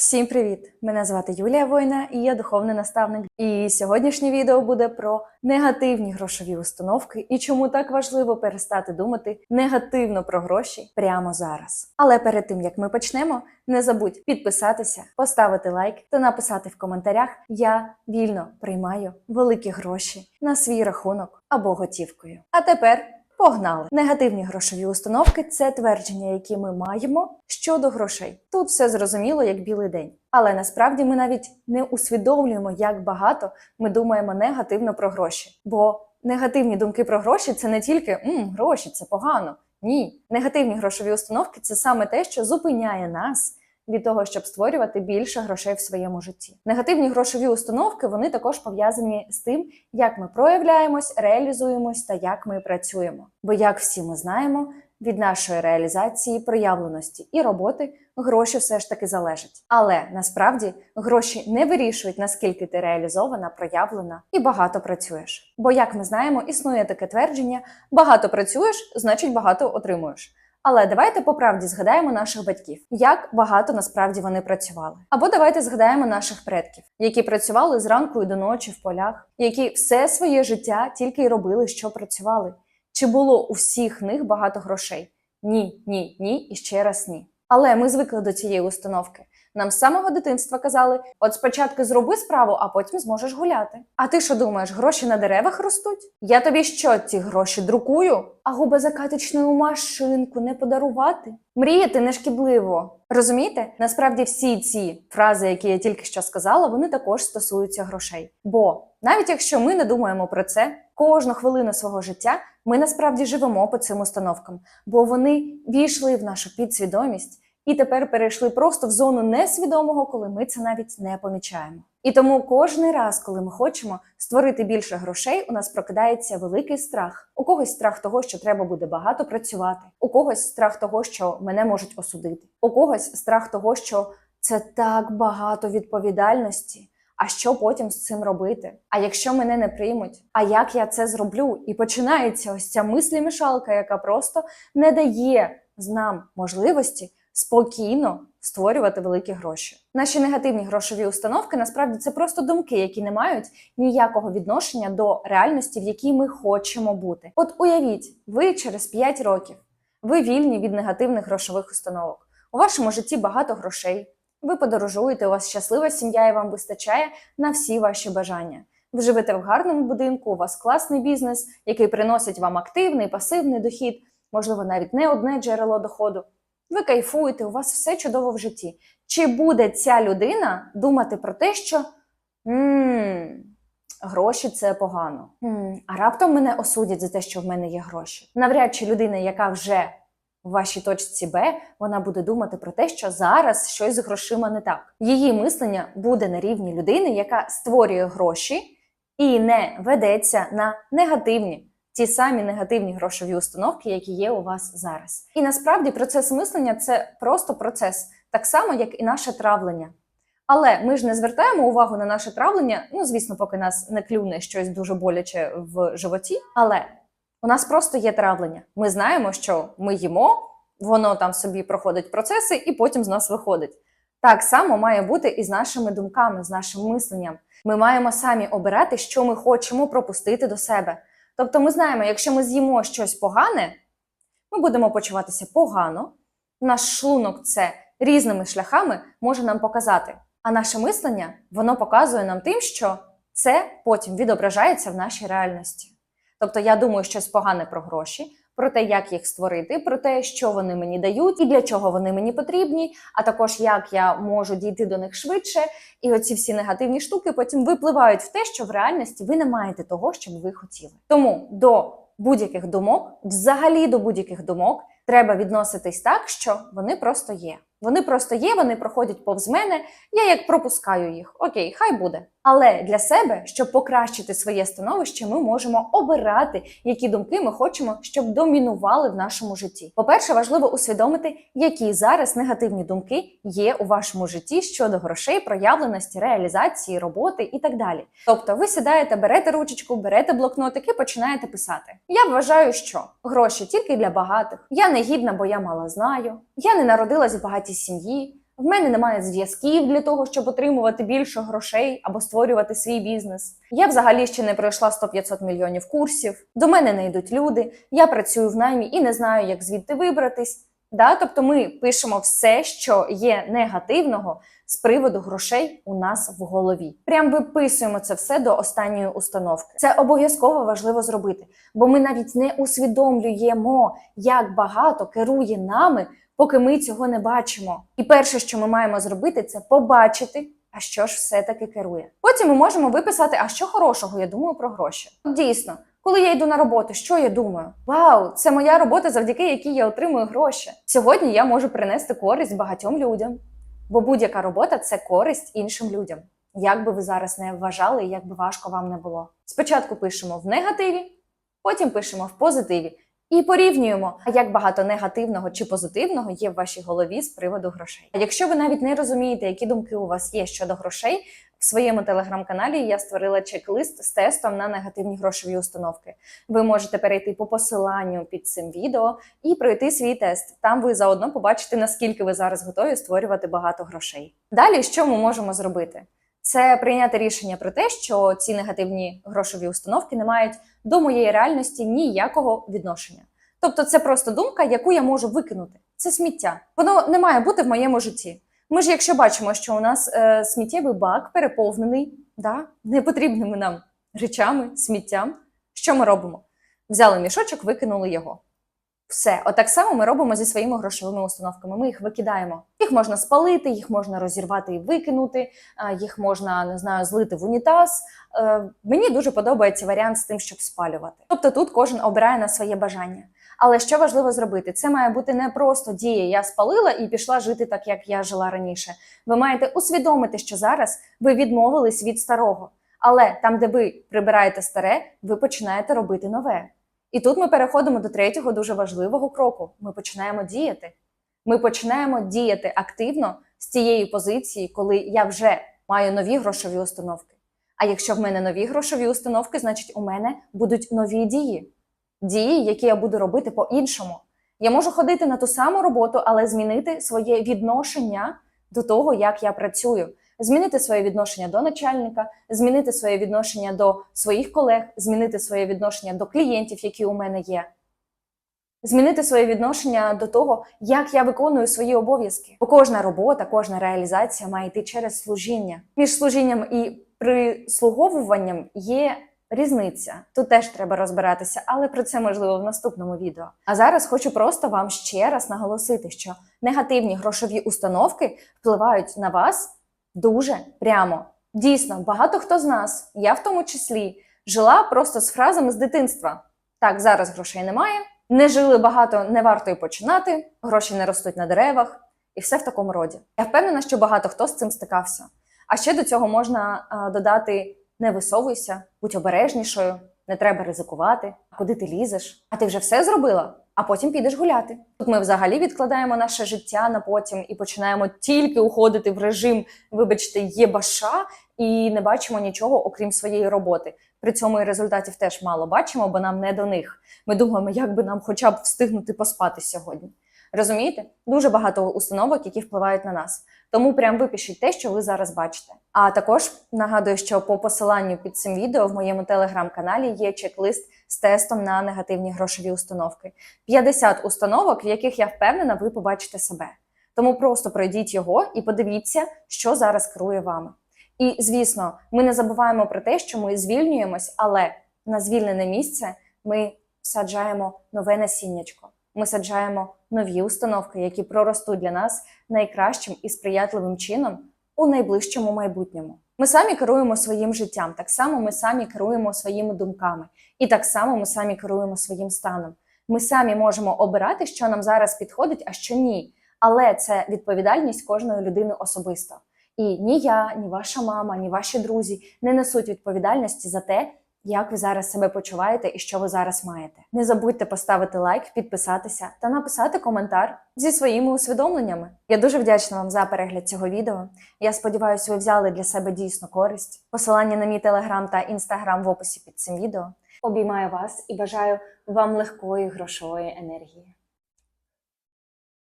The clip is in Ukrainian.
Всім привіт! Мене звати Юлія Война і я духовний наставник. І сьогоднішнє відео буде про негативні грошові установки і чому так важливо перестати думати негативно про гроші прямо зараз. Але перед тим як ми почнемо, не забудь підписатися, поставити лайк та написати в коментарях: Я вільно приймаю великі гроші на свій рахунок або готівкою. А тепер. Погнали! Негативні грошові установки це твердження, які ми маємо щодо грошей. Тут все зрозуміло як білий день. Але насправді ми навіть не усвідомлюємо, як багато ми думаємо негативно про гроші. Бо негативні думки про гроші це не тільки «М, гроші, це погано. Ні, негативні грошові установки це саме те, що зупиняє нас від того, щоб створювати більше грошей в своєму житті. Негативні грошові установки вони також пов'язані з тим, як ми проявляємось, реалізуємось та як ми працюємо. Бо, як всі ми знаємо, від нашої реалізації, проявленості і роботи гроші все ж таки залежать. Але насправді гроші не вирішують, наскільки ти реалізована, проявлена і багато працюєш. Бо, як ми знаємо, існує таке твердження: багато працюєш, значить багато отримуєш. Але давайте по правді згадаємо наших батьків, як багато насправді вони працювали. Або давайте згадаємо наших предків, які працювали зранку і до ночі в полях, які все своє життя тільки й робили, що працювали. Чи було у всіх них багато грошей? Ні, ні, ні і ще раз ні. Але ми звикли до цієї установки. Нам з самого дитинства казали: от спочатку зроби справу, а потім зможеш гуляти. А ти що думаєш, гроші на деревах ростуть? Я тобі що, ці гроші друкую? А губезакаточну машинку не подарувати? Мріяти не шкідливо. Розумієте? Насправді всі ці фрази, які я тільки що сказала, вони також стосуються грошей. Бо навіть якщо ми не думаємо про це, кожну хвилину свого життя ми насправді живемо по цим установкам, бо вони війшли в нашу підсвідомість і тепер перейшли просто в зону несвідомого, коли ми це навіть не помічаємо. І тому кожен раз, коли ми хочемо створити більше грошей, у нас прокидається великий страх. У когось страх того, що треба буде багато працювати, у когось страх того, що мене можуть осудити, у когось страх того, що це так багато відповідальності. А що потім з цим робити? А якщо мене не приймуть? А як я це зроблю? І починається ось ця мислі-мішалка, яка просто не дає нам можливості спокійно створювати великі гроші. Наші негативні грошові установки насправді це просто думки, які не мають ніякого відношення до реальності, в якій ми хочемо бути. От уявіть, ви через 5 років ви вільні від негативних грошових установок. У вашому житті багато грошей. Ви подорожуєте, у вас щаслива сім'я і вам вистачає на всі ваші бажання. Ви живете в гарному будинку, у вас класний бізнес, який приносить вам активний, пасивний дохід, можливо, навіть не одне джерело доходу. Ви кайфуєте, у вас все чудово в житті. Чи буде ця людина думати про те, що «Ммм, гроші це погано, «Ммм, а раптом мене осудять за те, що в мене є гроші? Навряд чи людина, яка вже в вашій точці Б, вона буде думати про те, що зараз щось з грошима не так. Її мислення буде на рівні людини, яка створює гроші і не ведеться на негативні. Ті самі негативні грошові установки, які є у вас зараз. І насправді процес мислення це просто процес, так само, як і наше травлення. Але ми ж не звертаємо увагу на наше травлення, ну, звісно, поки нас не клюне щось дуже боляче в животі. Але у нас просто є травлення. Ми знаємо, що ми їмо, воно там собі проходить процеси і потім з нас виходить. Так само має бути і з нашими думками, з нашим мисленням. Ми маємо самі обирати, що ми хочемо пропустити до себе. Тобто ми знаємо, якщо ми з'їмо щось погане, ми будемо почуватися погано. Наш шлунок це різними шляхами може нам показати. А наше мислення воно показує нам тим, що це потім відображається в нашій реальності. Тобто я думаю щось погане про гроші, про те, як їх створити, про те, що вони мені дають і для чого вони мені потрібні, а також як я можу дійти до них швидше. І оці всі негативні штуки потім випливають в те, що в реальності ви не маєте того, що ви хотіли. Тому до будь-яких думок, взагалі до будь-яких думок, треба відноситись так, що вони просто є. Вони просто є, вони проходять повз мене. Я як пропускаю їх. Окей, хай буде. Але для себе, щоб покращити своє становище, ми можемо обирати, які думки ми хочемо, щоб домінували в нашому житті. По-перше, важливо усвідомити, які зараз негативні думки є у вашому житті щодо грошей, проявленості, реалізації, роботи і так далі. Тобто, ви сідаєте, берете ручечку, берете блокнотик і починаєте писати. Я вважаю, що гроші тільки для багатих. Я не гідна, бо я мало знаю. Я не народилась в багатій сім'ї. В мене немає зв'язків для того, щоб отримувати більше грошей або створювати свій бізнес. Я взагалі ще не пройшла 100-500 мільйонів курсів. До мене не йдуть люди. Я працюю в наймі і не знаю, як звідти вибратись. Да? Тобто ми пишемо все, що є негативного з приводу грошей у нас в голові. Прям виписуємо це все до останньої установки. Це обов'язково важливо зробити, бо ми навіть не усвідомлюємо, як багато керує нами, поки ми цього не бачимо. І перше, що ми маємо зробити, це побачити. А що ж все-таки керує? Потім ми можемо виписати, а що хорошого я думаю про гроші. Дійсно, коли я йду на роботу, що я думаю? Вау, це моя робота, завдяки якій я отримую гроші. Сьогодні я можу принести користь багатьом людям, бо будь-яка робота це користь іншим людям. Як би ви зараз не вважали, як би важко вам не було. Спочатку пишемо в негативі, потім пишемо в позитиві і порівнюємо, як багато негативного чи позитивного є в вашій голові з приводу грошей. Якщо ви навіть не розумієте, які думки у вас є щодо грошей, в своєму телеграм-каналі я створила чек-лист з тестом на негативні грошові установки. Ви можете перейти по посиланню під цим відео і пройти свій тест. Там ви заодно побачите, наскільки ви зараз готові створювати багато грошей. Далі, що ми можемо зробити? Це прийняти рішення про те, що ці негативні грошові установки не мають до моєї реальності ніякого відношення. Тобто, це просто думка, яку я можу викинути. Це сміття. Воно не має бути в моєму житті. Ми ж, якщо бачимо, що у нас е, сміттєвий бак переповнений да, непотрібними нам речами, сміттям, що ми робимо? Взяли мішочок, викинули його. Все, отак само ми робимо зі своїми грошовими установками. Ми їх викидаємо. Їх можна спалити, їх можна розірвати і викинути, їх можна не знаю, злити в унітаз. Е, Мені дуже подобається варіант з тим, щоб спалювати. Тобто тут кожен обирає на своє бажання. Але що важливо зробити? Це має бути не просто дія. Я спалила і пішла жити так, як я жила раніше. Ви маєте усвідомити, що зараз ви відмовились від старого. Але там, де ви прибираєте старе, ви починаєте робити нове. І тут ми переходимо до третього дуже важливого кроку. Ми починаємо діяти. Ми починаємо діяти активно з цієї позиції, коли я вже маю нові грошові установки. А якщо в мене нові грошові установки, значить у мене будуть нові дії. Дії, які я буду робити по-іншому. Я можу ходити на ту саму роботу, але змінити своє відношення до того, як я працюю. Змінити своє відношення до начальника, змінити своє відношення до своїх колег, змінити своє відношення до клієнтів, які у мене є. Змінити своє відношення до того, як я виконую свої обов'язки. Бо кожна робота, кожна реалізація має йти через служіння. Між служінням і прислуговуванням є різниця. Тут теж треба розбиратися, але про це можливо в наступному відео. А зараз хочу просто вам ще раз наголосити, що негативні грошові установки впливають на вас дуже прямо. Дійсно, багато хто з нас, я в тому числі, жила просто з фразами з дитинства. Так, зараз грошей немає, не жили багато, не варто й починати, гроші не ростуть на деревах, і все в такому роді. Я впевнена, що багато хто з цим стикався. А ще до цього можна додати: не висовуйся, будь обережнішою, не треба ризикувати. Куди ти лізеш? А ти вже все зробила? А потім підеш гуляти. Тут ми взагалі відкладаємо наше життя на потім і починаємо тільки уходити в режим, вибачте, єбаша, і не бачимо нічого, окрім своєї роботи. При цьому і результатів теж мало бачимо, бо нам не до них. Ми думаємо, як би нам хоча б встигнути поспати сьогодні. Розумієте? Дуже багато установок, які впливають на нас. Тому прям випишіть те, що ви зараз бачите. А також нагадую, що по посиланню під цим відео в моєму телеграм-каналі є чек-лист з тестом на негативні грошові установки. 50 установок, в яких я впевнена, ви побачите себе. Тому просто пройдіть його і подивіться, що зараз керує вами. І звісно, ми не забуваємо про те, що ми звільнюємось, але на звільнене місце ми саджаємо нове насіннячко. Ми саджаємо нові установки, які проростуть для нас найкращим і сприятливим чином у найближчому майбутньому. Ми самі керуємо своїм життям, так само ми самі керуємо своїми думками, і так само ми самі керуємо своїм станом. Ми самі можемо обирати, що нам зараз підходить, а що ні. Але це відповідальність кожної людини особисто. І ні я, ні ваша мама, ні ваші друзі не несуть відповідальності за те, як ви зараз себе почуваєте і що ви зараз маєте. Не забудьте поставити лайк, підписатися та написати коментар зі своїми усвідомленнями. Я дуже вдячна вам за перегляд цього відео. Я сподіваюся, ви взяли для себе дійсно користь. Посилання на мій телеграм та інстаграм в описі під цим відео. Обіймаю вас і бажаю вам легкої грошової енергії.